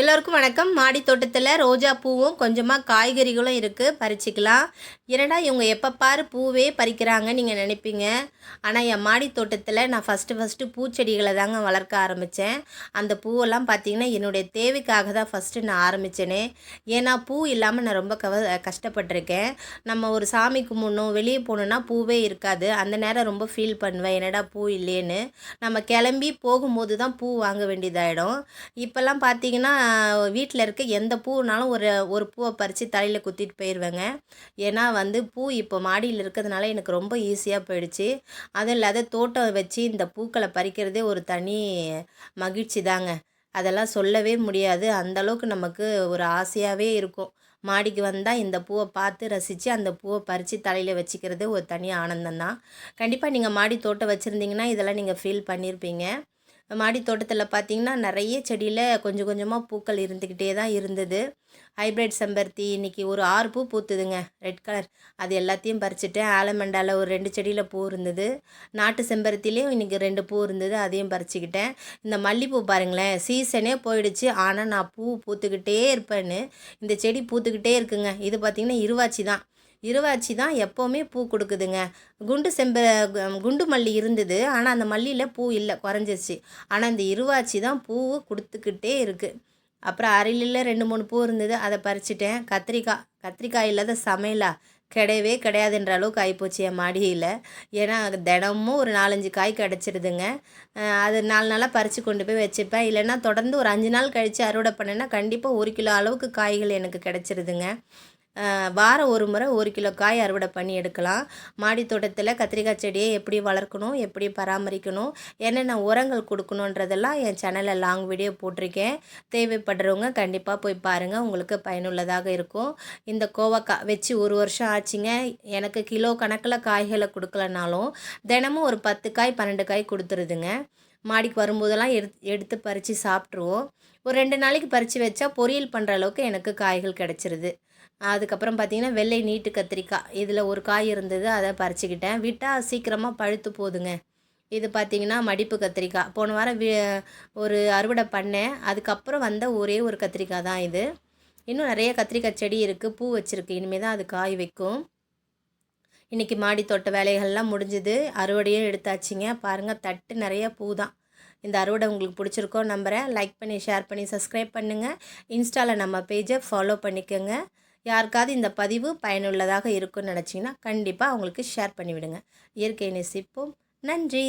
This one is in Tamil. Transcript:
எல்லோருக்கும் வணக்கம். மாடி தோட்டத்தில் ரோஜா பூவும் கொஞ்சமாக காய்கறிகளும் இருக்குது பறிச்சிக்கலாம். என்னடா இவங்க எப்போ பாரு பூவே பறிக்கிறாங்க நீங்கள் நினைப்பீங்க. ஆனால் என் மாடி தோட்டத்தில் நான் ஃபஸ்ட்டு ஃபஸ்ட்டு பூச்செடிகளை தாங்க வளர்க்க ஆரம்பித்தேன் அந்த பூவெல்லாம் பார்த்திங்கன்னா என்னுடைய தேவைக்காக தான் ஃபஸ்ட்டு நான் ஆரம்பித்தேனே ஏன்னா பூ இல்லாமல் நான் ரொம்ப கவ கஷ்டப்பட்டிருக்கேன். நம்ம ஒரு சாமி கும்பிடணும் வெளியே போகணுன்னா பூவே இருக்காது. அந்த நேரம் ரொம்ப ஃபீல் பண்ணுவேன். என்னடா பூ இல்லையேன்னு. நம்ம கிளம்பி போகும்போது தான் பூ வாங்க வேண்டியதாகிடும் இப்போல்லாம் பார்த்தீங்கன்னா வீட்டில் இருக்க எந்த பூனாலும் ஒரு ஒரு பூவை பறித்து தலையில் குத்திட்டு போயிடுவேங்க ஏன்னா வந்து பூ இப்போ மாடியில் இருக்கிறதுனால எனக்கு ரொம்ப ஈஸியாக போயிடுச்சு. அதுவும் இல்லாத தோட்டம் வச்சு இந்த பூக்களை பறிக்கிறதே ஒரு தனி மகிழ்ச்சி தாங்க. அதெல்லாம் சொல்லவே முடியாது. அந்தளவுக்கு நமக்கு ஒரு ஆசையாகவே இருக்கும். மாடிக்கு வந்தால் இந்த பூவை பார்த்து ரசித்து அந்த பூவை பறித்து தலையில் வச்சுக்கிறது ஒரு தனி ஆனந்தம் தான் கண்டிப்பாக நீங்கள் மாடி தோட்டம் வச்சுருந்தீங்கன்னா இதெல்லாம் நீங்கள் ஃபீல் பண்ணியிருப்பீங்க மாடி தோட்டத்தில் பார்த்திங்கன்னா நிறைய செடியில் கொஞ்சம் கொஞ்சமாக பூக்கள் இருந்துக்கிட்டே தான் இருந்தது. ஹைப்ரிட் செம்பருத்தி இன்றைக்கி ஒரு ஆறு பூ பூத்துதுங்க ரெட் கலர் அது எல்லாத்தையும் பறிச்சுட்டேன் ஆலமண்டாவில் ஒரு ரெண்டு செடியில் பூ இருந்தது. நாட்டு செம்பருத்திலையும் இன்றைக்கி ரெண்டு பூ இருந்தது அதையும் பறிச்சுக்கிட்டேன். இந்த மல்லிப்பூ பாருங்களேன் சீசனே போயிடுச்சு. ஆனால் நான் பூ பூத்துக்கிட்டே இருப்பேன்னு இந்த செடி பூத்துக்கிட்டே இருக்குங்க. இது பார்த்திங்கன்னா இருவாச்சி தான். இருவாச்சி தான் எப்போவுமே பூ கொடுக்குதுங்க. குண்டு செம்ப குண்டு மல்லி இருந்தது. ஆனால் அந்த மல்லியில் பூ இல்லை குறைஞ்சிருச்சு. ஆனால் இந்த இருவாச்சி தான் பூ கொடுத்துக்கிட்டே இருக்குது அப்புறம் அரையிலில் ரெண்டு மூணு பூ இருந்தது. அதை பறிச்சிட்டேன். கத்திரிக்காய் கத்திரிக்காய் இல்லாத சமையலா? கிடையவே கிடையாதுன்ற அளவுக்கு ஆகிப்போச்சு என் மாடியில். ஏன்னா தினமும் ஒரு நாலஞ்சு காய் கிடச்சிருதுங்க. அது நாலு நாளாக பறித்து கொண்டு போய் வச்சுப்பேன். இல்லைன்னா தொடர்ந்து ஒரு அஞ்சு நாள் கழித்து அறுவடை பண்ணேன்னா கண்டிப்பாக ஒரு கிலோ அளவுக்கு காய்கள் எனக்கு கிடச்சிருதுங்க. வாரம் ஒரு முறை ஒரு கிலோ காய் அறுவடை பண்ணி எடுக்கலாம். மாடி தோட்டத்தில் கத்திரிக்காய் செடியை எப்படி வளர்க்கணும் எப்படி பராமரிக்கணும் என்னென்ன உரங்கள் கொடுக்கணுன்றதெல்லாம் என் சேனலில் லாங் வீடியோ போட்டிருக்கேன். தேவைப்படுறவங்க கண்டிப்பாக போய் பாருங்கள் உங்களுக்கு பயனுள்ளதாக இருக்கும். இந்த கோவக்காய் வச்சு ஒரு வருஷம் ஆச்சுங்க. எனக்கு கிலோ கணக்கில் காய்களை கொடுக்கலனாலும் தினமும் ஒரு பத்து காய் பன்னெண்டு காய் கொடுத்துருதுங்க. மாடிக்கு வரும்போதெல்லாம் எடுத்து எடுத்து பறித்து சாப்பிட்ருவோம் ஒரு ரெண்டு நாளைக்கு பறித்து வச்சா பொரியல் பண்ணுற அளவுக்கு எனக்கு காய்கள் கிடச்சிருது. அதுக்கப்புறம் பார்த்திங்கன்னா வெள்ளை நீட்டு கத்திரிக்காய் இதில் ஒரு காய் இருந்தது அதை பறிச்சுக்கிட்டேன். விட்டால் சீக்கிரமாக பழுத்து போதுங்க. இது பார்த்திங்கன்னா மடிப்பு கத்திரிக்காய். போன வாரம் ஒரு அறுவடை பண்ணேன். அதுக்கப்புறம் வந்த ஒரே ஒரு கத்திரிக்காய் தான் இது. இன்னும் நிறைய கத்திரிக்காய் செடி இருக்குது பூ வச்சுருக்கு. இனிமேல் தான் அது காய் வைக்கும். இன்றைக்கி மாடி தோட்ட வேலைகள்லாம் முடிஞ்சுது. அறுவடையும் எடுத்தாச்சுங்க. பாருங்கள் தட்டு நிறைய பூ தான் இந்த அறுவடை உங்களுக்கு பிடிச்சிருக்கோ நம்புகிறேன் லைக் பண்ணி ஷேர் பண்ணி சப்ஸ்கிரைப் பண்ணுங்கள் இன்ஸ்டாவில் நம்ம பேஜை ஃபாலோ பண்ணிக்கோங்க. யாருக்காவது இந்த பதிவு பயனுள்ளதாக இருக்கும்னு நினச்சிங்கன்னா கண்டிப்பாக அவங்களுக்கு ஷேர் பண்ணிவிடுங்க. இயற்கை நேசிப்போம். நன்றி.